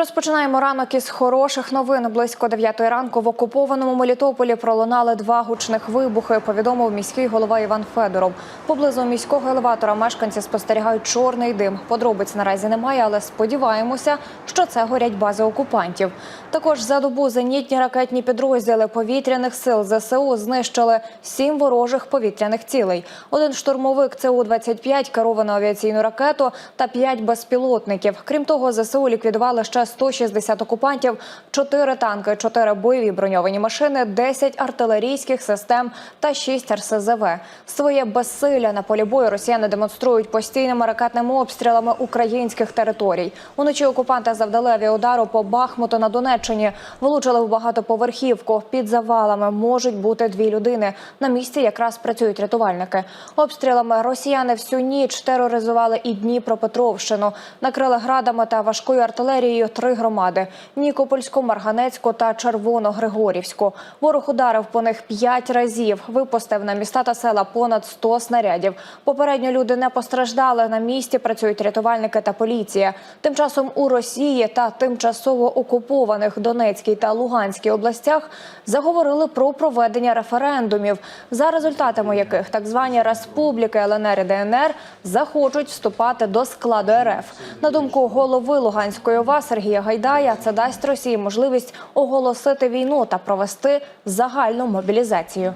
Розпочинаємо ранок із хороших новин. Близько 9 ранку в окупованому Мелітополі пролунали два гучних вибухи. Повідомив міський голова Іван Федоров. Поблизу міського елеватора мешканці спостерігають чорний дим. Подробиць наразі немає, але сподіваємося, що це горять бази окупантів. Також за добу зенітні ракетні підрозділи повітряних сил ЗСУ знищили сім ворожих повітряних цілей. Один штурмовик ЦУ-25 керовану авіаційну ракету та п'ять безпілотників. Крім того, ЗСУ ліквідували ще 160 окупантів, 4 танки, 4 бойові броньовані машини, 10 артилерійських систем та 6 РСЗВ. Своє безсилля на полі бою росіяни демонструють постійними ракетними обстрілами українських територій. Уночі окупанти завдали авіаудару по Бахмуту на Донеччині. Влучили в багатоповерхівку. Під завалами можуть бути дві людини. На місці якраз працюють рятувальники. Обстрілами росіяни всю ніч тероризували і Дніпропетровщину. Накрили градами та важкою артилерією три громади: Нікопольську, Марганецьку та Червоногригорівську. Ворог ударив по них п'ять разів. Випустив на міста та села понад 100 снарядів. Попередньо люди не постраждали. На місці працюють рятувальники та поліція. Тим часом у Росії та тимчасово окупованих Донецькій та Луганській областях заговорили про проведення референдумів, за результатами яких так звані республіки ЛНР і ДНР захочуть вступати до складу РФ. На думку голови Луганської ОВА Сергія Гайдая, це дасть Росії можливість оголосити війну та провести загальну мобілізацію.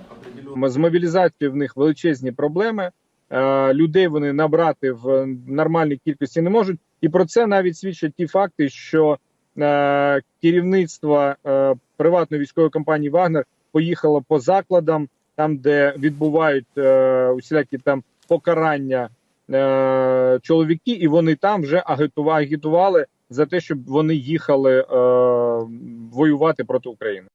З мобілізацією в них величезні проблеми. Е, Людей вони набрати в нормальній кількості не можуть, і про це навіть свідчать ті факти, що е, керівництво е, приватної військової компанії Вагнер поїхало по закладам, там де відбувають усілякі там покарання чоловіки, і вони там вже агітували за те, щоб вони їхали е, воювати проти України.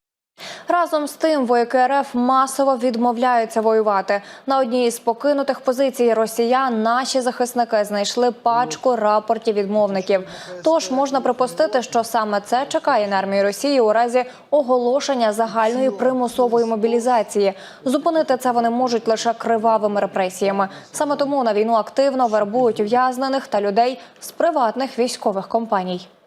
Разом з тим, вояки РФ масово відмовляються воювати. На одній із покинутих позицій росіян наші захисники знайшли пачку рапортів відмовників. Тож можна припустити, що саме це чекає на армію Росії у разі оголошення загальної примусової мобілізації. Зупинити це вони можуть лише кривавими репресіями. Саме тому на війну активно вербують ув'язнених та людей з приватних військових компаній.